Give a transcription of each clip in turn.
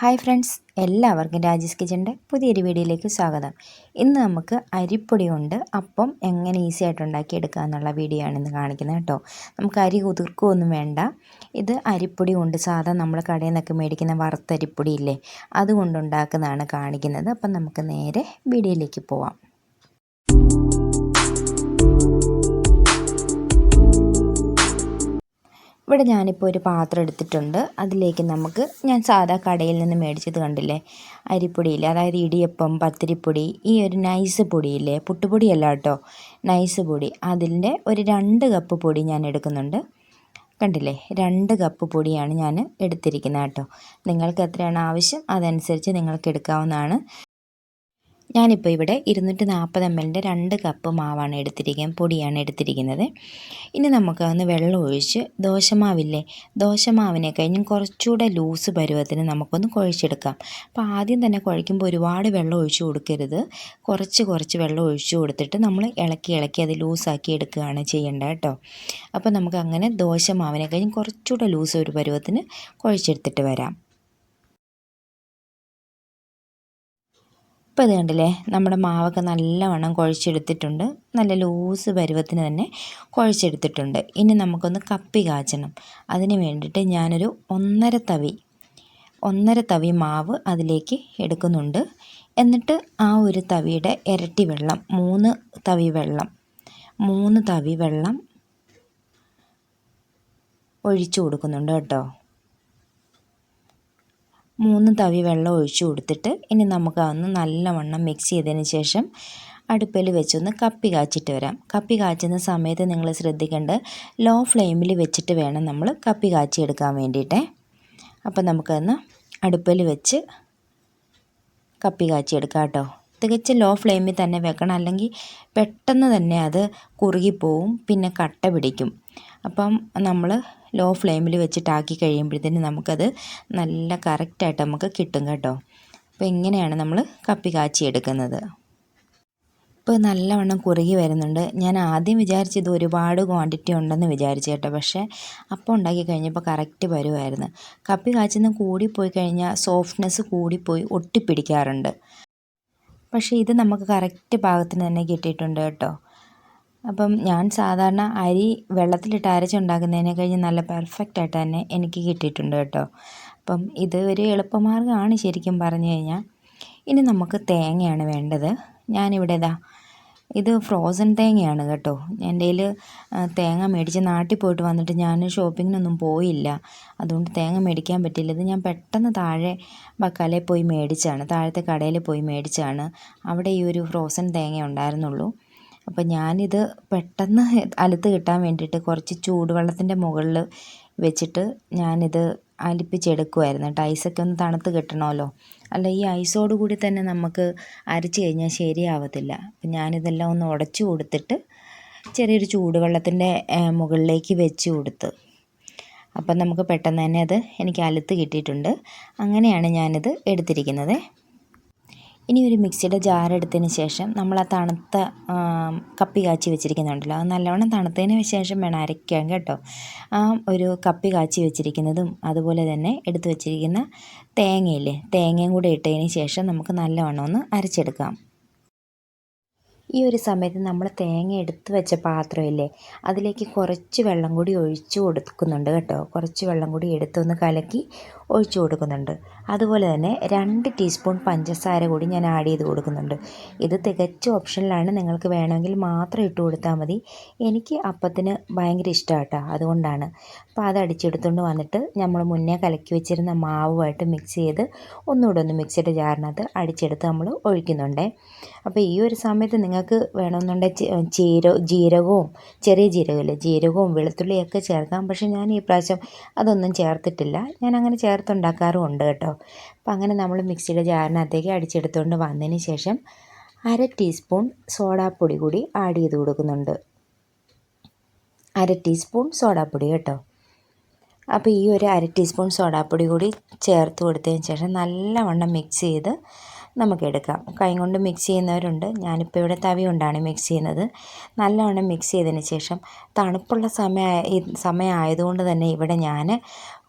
Hi friends എല്ലാവർക്കും രാജേഷ് കിച്ചന്റെ പുതിയൊരു വീഡിയോയിലേക്ക് സ്വാഗതം. ഇന്ന് നമുക്ക് അരിപ്പൊടി കൊണ്ട് അപ്പം എങ്ങനെ ഈസി ആയിട്ട് ഉണ്ടാക്കിയെടുക്കുക എന്നുള്ള വീഡിയോ ആണ് ഇന്ന് കാണിക്കുന്നത് കേട്ടോ. നമുക്ക് അരി കുതിർക്കുകയൊന്നും വേണ്ട. ഇത് അരിപ്പൊടി കൊണ്ട് സാധാ നമ്മൾ കടയിൽ നിന്നൊക്കെ മേടിക്കുന്ന വറുത്തരിപ്പൊടി ഇല്ലേ അതുകൊണ്ടുണ്ടാക്കുന്നതാണ് കാണിക്കുന്നത്. അപ്പം നമുക്ക് നേരെ വീഡിയോയിലേക്ക് പോവാം. ഇവിടെ ഞാനിപ്പോൾ ഒരു പാത്രം എടുത്തിട്ടുണ്ട്. അതിലേക്ക് നമുക്ക് ഞാൻ സാധാ കടയിൽ നിന്ന് മേടിച്ചത് കണ്ടില്ലേ? അരിപ്പൊടിയിൽ അതായത് ഇടിയപ്പം പത്തിരിപ്പൊടി ഈ ഒരു നൈസ് പൊടിയില്ലേ? പുട്ടുപൊടിയല്ല കേട്ടോ. നൈസ് പൊടി. അതിന്റെ ഒരു രണ്ട് കപ്പ് പൊടി ഞാൻ എടുക്കുന്നുണ്ട്. കണ്ടില്ലേ? രണ്ട് കപ്പ് പൊടിയാണ് ഞാൻ എടുത്തിരിക്കുന്നത് കേട്ടോ. നിങ്ങൾക്ക് എത്രയാണ് ആവശ്യം അതനുസരിച്ച് നിങ്ങൾക്ക് എടുക്കാവുന്നതാണ്. ഞാനിപ്പോൾ ഇവിടെ ഇരുന്നൂറ്റി നാൽപ്പത് എം എല്ലിന്റെ രണ്ട് കപ്പ് മാവാണ് എടുത്തിരിക്കുന്നത് പൊടിയാണ് എടുത്തിരിക്കുന്നത്. ഇനി നമുക്ക് ഒന്ന് വെള്ളം ഒഴിച്ച് ദോശമാവില്ലേ? ദോശമാവിനെ കഴിഞ്ഞും കുറച്ചുകൂടെ ലൂസ് പരുവത്തിന് നമുക്കൊന്ന് കുഴച്ചെടുക്കാം. അപ്പോൾ ആദ്യം തന്നെ കുഴയ്ക്കുമ്പോൾ ഒരുപാട് വെള്ളം ഒഴിച്ച് കൊടുക്കരുത്. കുറച്ച് കുറച്ച് വെള്ളം ഒഴിച്ച് കൊടുത്തിട്ട് നമ്മൾ ഇളക്കി ഇളക്കി അത് ലൂസാക്കി എടുക്കുകയാണ് ചെയ്യേണ്ടത് കേട്ടോ. അപ്പോൾ നമുക്ക് അങ്ങനെ ദോശമാവിനെ കഴിഞ്ഞ് കുറച്ചുകൂടെ ലൂസ് ഒരു പരുവത്തിന് കുഴച്ചെടുത്തിട്ട് വരാം. ഇപ്പോൾ ഇത് കണ്ടില്ലേ നമ്മുടെ മാവൊക്കെ നല്ലവണ്ണം കുഴച്ചെടുത്തിട്ടുണ്ട്. നല്ല ലൂസ് പരുവത്തിന് തന്നെ കുഴച്ചെടുത്തിട്ടുണ്ട്. ഇനി നമുക്കൊന്ന് കപ്പി കാച്ചണം. അതിന് വേണ്ടിയിട്ട് ഞാനൊരു ഒന്നര തവി ഒന്നര തവി മാവ് അതിലേക്ക് എടുക്കുന്നുണ്ട്. എന്നിട്ട് ആ ഒരു തവിയുടെ ഇരട്ടി വെള്ളം മൂന്ന് തവി വെള്ളം മൂന്ന് തവി വെള്ളം ഒഴിച്ചു കൊടുക്കുന്നുണ്ട് കേട്ടോ. മൂന്ന് തവി വെള്ളം ഒഴിച്ചു കൊടുത്തിട്ട് ഇനി നമുക്ക് അതൊന്ന് നല്ലവണ്ണം മിക്സ് ചെയ്തതിന് ശേഷം അടുപ്പിൽ വെച്ചൊന്ന് കപ്പി കാച്ചിട്ട് വരാം. കപ്പി കാച്ചുന്ന സമയത്ത് നിങ്ങൾ ശ്രദ്ധിക്കേണ്ടത് ലോ ഫ്ലെയിമിൽ വെച്ചിട്ട് വേണം നമ്മൾ കപ്പി കാച്ചിയെടുക്കാൻ വേണ്ടിയിട്ടേ. അപ്പോൾ നമുക്കതൊന്ന് അടുപ്പിൽ വെച്ച് കപ്പി കാച്ചിയെടുക്കാം കേട്ടോ. തികച്ച് ലോ ഫ്ലെയിമിൽ തന്നെ വെക്കണം. അല്ലെങ്കിൽ പെട്ടെന്ന് തന്നെ അത് കുറുകിപ്പോവും പിന്നെ കട്ട പിടിക്കും. അപ്പം നമ്മൾ ലോ ഫ്ലെയിമിൽ വെച്ചിട്ടാക്കി കഴിയുമ്പോഴത്തേന് നമുക്കത് നല്ല കറക്റ്റായിട്ട് നമുക്ക് കിട്ടും കേട്ടോ. അപ്പോൾ ഇങ്ങനെയാണ് നമ്മൾ കപ്പി കാച്ചി എടുക്കുന്നത്. ഇപ്പോൾ നല്ലവണ്ണം കുറുകി വരുന്നുണ്ട്. ഞാൻ ആദ്യം വിചാരിച്ചത് ഒരുപാട് ക്വാണ്ടിറ്റി ഉണ്ടെന്ന് വിചാരിച്ചു കേട്ടോ. പക്ഷേ അപ്പം ഉണ്ടാക്കി കഴിഞ്ഞപ്പോൾ കറക്റ്റ് വരുമായിരുന്നു കപ്പി കാച്ചുന്ന കൂടിപ്പോയി കഴിഞ്ഞാൽ സോഫ്റ്റ്നെസ് കൂടിപ്പോയി ഒട്ടിപ്പിടിക്കാറുണ്ട്. പക്ഷേ ഇത് നമുക്ക് കറക്റ്റ് ഭാഗത്തിന് തന്നെ കിട്ടിയിട്ടുണ്ട് കേട്ടോ. അപ്പം ഞാൻ സാധാരണ അരി വെള്ളത്തിലിട്ട് അരച്ചുണ്ടാക്കുന്നതിനെ കഴിഞ്ഞ് നല്ല പെർഫെക്റ്റ് ആയിട്ട് തന്നെ എനിക്ക് കിട്ടിയിട്ടുണ്ട് കേട്ടോ. അപ്പം ഇത് ഒരു എളുപ്പമാർഗമാണ് ശരിക്കും പറഞ്ഞു കഴിഞ്ഞാൽ. ഇനി നമുക്ക് തേങ്ങയാണ് വേണ്ടത്. ഞാനിവിടെ ഇതാ ഇത് ഫ്രോസൺ തേങ്ങയാണ് കേട്ടോ. എന്റെ കയ്യിൽ തേങ്ങ മേടിച്ച് നാട്ടിൽ പോയിട്ട് വന്നിട്ട് ഞാൻ ഷോപ്പിങ്ങിനൊന്നും പോയില്ല. അതുകൊണ്ട് തേങ്ങ മേടിക്കാൻ പറ്റില്ല. ഇത് ഞാൻ പെട്ടെന്ന് താഴെ ബക്കാലയിൽ പോയി മേടിച്ചാണ്. താഴത്തെ കടയിൽ പോയി മേടിച്ചാണ്. അവിടെ ഈ ഒരു ഫ്രോസൺ തേങ്ങ ഉണ്ടായിരുന്നുള്ളൂ. അപ്പോൾ ഞാനിത് പെട്ടെന്ന് അലുത്ത് കിട്ടാൻ വേണ്ടിയിട്ട് കുറച്ച് ചൂടുവെള്ളത്തിന്റെ മുകളിൽ വെച്ചിട്ട് ഞാനിത് അലിപ്പിച്ചെടുക്കുമായിരുന്നു കേട്ടോ ഐസൊക്കെ ഒന്ന് തണുത്ത് കിട്ടണമല്ലോ. അല്ല ഈ ഐസോട് കൂടി തന്നെ നമുക്ക് അരച്ച് കഴിഞ്ഞാൽ ശരിയാവത്തില്ല. അപ്പം ഞാനിതെല്ലാം ഒന്ന് ഉടച്ചു കൊടുത്തിട്ട് ചെറിയൊരു ചൂടുവെള്ളത്തിന്റെ മുകളിലേക്ക് വെച്ച് കൊടുത്ത്. അപ്പം നമുക്ക് പെട്ടെന്ന് തന്നെ അത് എനിക്ക് അലുത്ത് കിട്ടിയിട്ടുണ്ട്. അങ്ങനെയാണ് ഞാനിത് എടുത്തിരിക്കുന്നത്. ഇനി ഒരു മിക്സിയുടെ ജാർ എടുത്തതിന് ശേഷം നമ്മൾ ആ തണുത്ത കപ്പി കാച്ചി വെച്ചിരിക്കുന്നുണ്ടല്ലോ. അത് നല്ലവണ്ണം തണുത്തതിന് ശേഷം വേണം അരയ്ക്കാൻ കേട്ടോ. ആ ഒരു കപ്പി കാച്ചി വെച്ചിരിക്കുന്നതും അതുപോലെ തന്നെ എടുത്തു വെച്ചിരിക്കുന്ന തേങ്ങയില്ലേ തേങ്ങയും കൂടെ ഇട്ടതിന് ശേഷം നമുക്ക് നല്ലവണ്ണം ഒന്ന് അരച്ചെടുക്കാം. ഈ ഒരു സമയത്ത് നമ്മൾ തേങ്ങ എടുത്ത് വെച്ച പാത്രമില്ലേ അതിലേക്ക് കുറച്ച് വെള്ളം കൂടി ഒഴിച്ചു കൊടുക്കുന്നുണ്ട് കേട്ടോ. കുറച്ച് വെള്ളം കൂടി എടുത്തൊന്ന് കലക്കി ഒഴിച്ചു കൊടുക്കുന്നുണ്ട്. അതുപോലെ തന്നെ രണ്ട് ടീസ്പൂൺ പഞ്ചസാര കൂടി ഞാൻ ആഡ് ചെയ്ത് കൊടുക്കുന്നുണ്ട്. ഇത് തികച്ച ഓപ്ഷനിലാണ്. നിങ്ങൾക്ക് വേണമെങ്കിൽ മാത്രം ഇട്ട് കൊടുത്താൽ മതി. എനിക്ക് അപ്പത്തിന് ഭയങ്കര ഇഷ്ടമാണ് കേട്ടോ അതുകൊണ്ടാണ്. അപ്പോൾ അത് അടിച്ചെടുത്തുകൊണ്ട് വന്നിട്ട് നമ്മൾ മുന്നേ കലക്കി വെച്ചിരുന്ന മാവുമായിട്ട് മിക്സ് ചെയ്ത് ഒന്നുകൂടെ ഒന്ന് മിക്സിയുടെ ജാറിനകത്ത് അടിച്ചെടുത്ത് നമ്മൾ ഒഴിക്കുന്നുണ്ട്. അപ്പോൾ ഈ ഒരു സമയത്ത് നിങ്ങൾക്ക് വേണമെന്നുണ്ടെങ്കിൽ ജീര ജീരകവും ചെറിയ ജീരകമില്ല ജീരകവും വെളുത്തുള്ളിയൊക്കെ ചേർക്കാം. പക്ഷേ ഞാൻ ഈ പ്രാവശ്യം അതൊന്നും ചേർത്തിട്ടില്ല. ഞാൻ അങ്ങനെ ചേർത്തുണ്ടാക്കാറും ഉണ്ട് കേട്ടോ. അപ്പോൾ അങ്ങനെ നമ്മൾ മിക്സിയുടെ ജാറിനകത്തേക്ക് അടിച്ചെടുത്തുകൊണ്ട് വന്നതിന് ശേഷം അര ടീസ്പൂൺ സോഡാപ്പൊടി കൂടി ആഡ് ചെയ്ത് കൊടുക്കുന്നുണ്ട്. അര ടീസ്പൂൺ സോഡാപ്പൊടി കേട്ടോ. അപ്പോൾ ഈ ഒരു അര ടീസ്പൂൺ സോഡാപ്പൊടി കൂടി ചേർത്ത് കൊടുത്തതിന് ശേഷം നല്ലവണ്ണം മിക്സ് ചെയ്ത് നമുക്കെടുക്കാം കൈ കൊണ്ട് മിക്സ് ചെയ്യുന്നവരുണ്ട്. ഞാനിപ്പോൾ ഇവിടെ തവി കൊണ്ടാണ് മിക്സ് ചെയ്യുന്നത്. നല്ലവണ്ണം മിക്സ് ചെയ്തതിന് ശേഷം തണുപ്പുള്ള സമയ സമയമായതുകൊണ്ട് തന്നെ ഇവിടെ ഞാൻ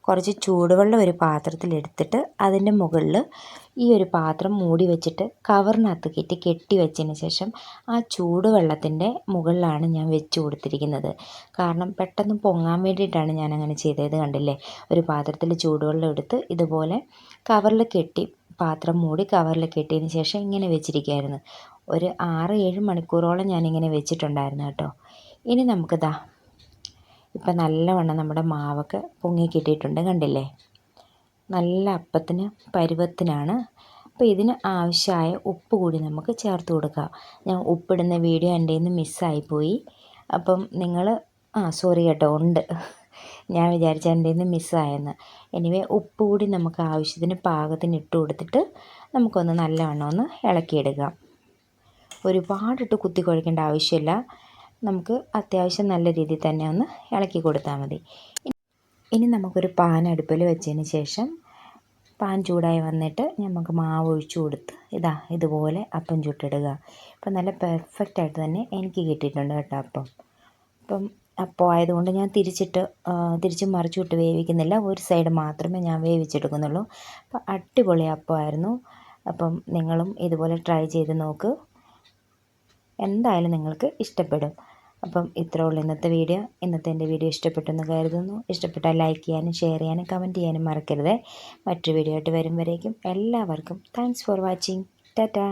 കുറച്ച് ചൂടുവെള്ളം ഒരു പാത്രത്തിലെടുത്തിട്ട് അതിന്റെ മുകളിൽ ഈ ഒരു പാത്രം മൂടി വെച്ചിട്ട് കവറിനകത്ത് കയറ്റി കെട്ടി വെച്ചതിന് ശേഷം ആ ചൂടുവെള്ളത്തിന്റെ മുകളിലാണ് ഞാൻ വെച്ച് കൊടുത്തിരിക്കുന്നത്. കാരണം പെട്ടെന്ന് പൊങ്ങാൻ വേണ്ടിയിട്ടാണ് ഞാൻ അങ്ങനെ ചെയ്തത് കണ്ടില്ലേ? ഒരു പാത്രത്തിൽ ചൂടുവെള്ളം എടുത്ത് ഇതുപോലെ കവറിൽ കെട്ടി പാത്രം മൂടി കവറിൽ കെട്ടിയതിന് ശേഷം ഇങ്ങനെ വെച്ചിരിക്കുകയായിരുന്നു. ഒരു ആറ് ഏഴ് മണിക്കൂറോളം ഞാനിങ്ങനെ വെച്ചിട്ടുണ്ടായിരുന്നു കേട്ടോ. ഇനി നമുക്കിതാ ഇപ്പം നല്ലവണ്ണം നമ്മുടെ മാവൊക്കെ പൊങ്ങി കിട്ടിയിട്ടുണ്ട് കണ്ടില്ലേ? നല്ല അപ്പത്തിന് പരുവത്തിനാണ്. അപ്പോൾ ഇതിന് ആവശ്യമായ ഉപ്പ് കൂടി നമുക്ക് ചേർത്ത് കൊടുക്കാം. ഞാൻ ഉപ്പിടുന്ന വീഡിയോ എന്റെ നിന്ന് മിസ്സായിപ്പോയി. അപ്പം നിങ്ങൾ ആ സോറി കേട്ടോ ഉണ്ട്. ഞാൻ വിചാരിച്ച എന്റെ നിന്ന് മിസ്സായെന്ന്. എനിവേ ഉപ്പ് കൂടി നമുക്ക് ആവശ്യത്തിന് പാകത്തിന് ഇട്ട് കൊടുത്തിട്ട് നമുക്കൊന്ന് നല്ലവണ്ണം ഒന്ന് ഇളക്കിയെടുക്കാം. ഒരുപാടിട്ട് കുത്തി കുഴക്കേണ്ട ആവശ്യമില്ല. നമുക്ക് അത്യാവശ്യം നല്ല രീതിയിൽ തന്നെ ഒന്ന് ഇളക്കി കൊടുത്താൽ മതി. ഇനി നമുക്കൊരു പാൻ അടുപ്പിൽ വെച്ചതിന് ശേഷം പാൻ ചൂടായി വന്നിട്ട് നമുക്ക് മാവ് ഒഴിച്ചു കൊടുത്ത് ഇതാ ഇതുപോലെ അപ്പം ചുട്ടിടുക. അപ്പം നല്ല പെർഫെക്റ്റ് ആയിട്ട് തന്നെ എനിക്ക് കിട്ടിയിട്ടുണ്ട് കേട്ടോ അപ്പം. അപ്പം അപ്പോൾ ആയതുകൊണ്ട് ഞാൻ തിരിച്ചിട്ട് തിരിച്ച് മറിച്ചിട്ട് വേവിക്കുന്നില്ല. ഒരു സൈഡ് മാത്രമേ ഞാൻ വേവിച്ചെടുക്കുന്നുള്ളൂ. അപ്പോൾ അടിപൊളി അപ്പമായിരുന്നു അപ്പം നിങ്ങളും ഇതുപോലെ ട്രൈ ചെയ്ത് നോക്ക്. എന്തായാലും നിങ്ങൾക്ക് ഇഷ്ടപ്പെടും. അപ്പം ഇത്രേ ഉള്ളൂ ഇന്നത്തെ വീഡിയോ. ഇന്നത്തെ എന്റെ വീഡിയോ ഇഷ്ടപ്പെട്ടെന്ന് കരുതുന്നു. ഇഷ്ടപ്പെട്ടാൽ ലൈക്ക് ചെയ്യാനും ഷെയർ ചെയ്യാനും കമന്റ് ചെയ്യാനും മറക്കരുത്. മറ്റൊരു വീഡിയോ ആയിട്ട് വരും എല്ലാവർക്കും താങ്ക്സ് ഫോർ വാച്ചിങ് ടാറ്റാ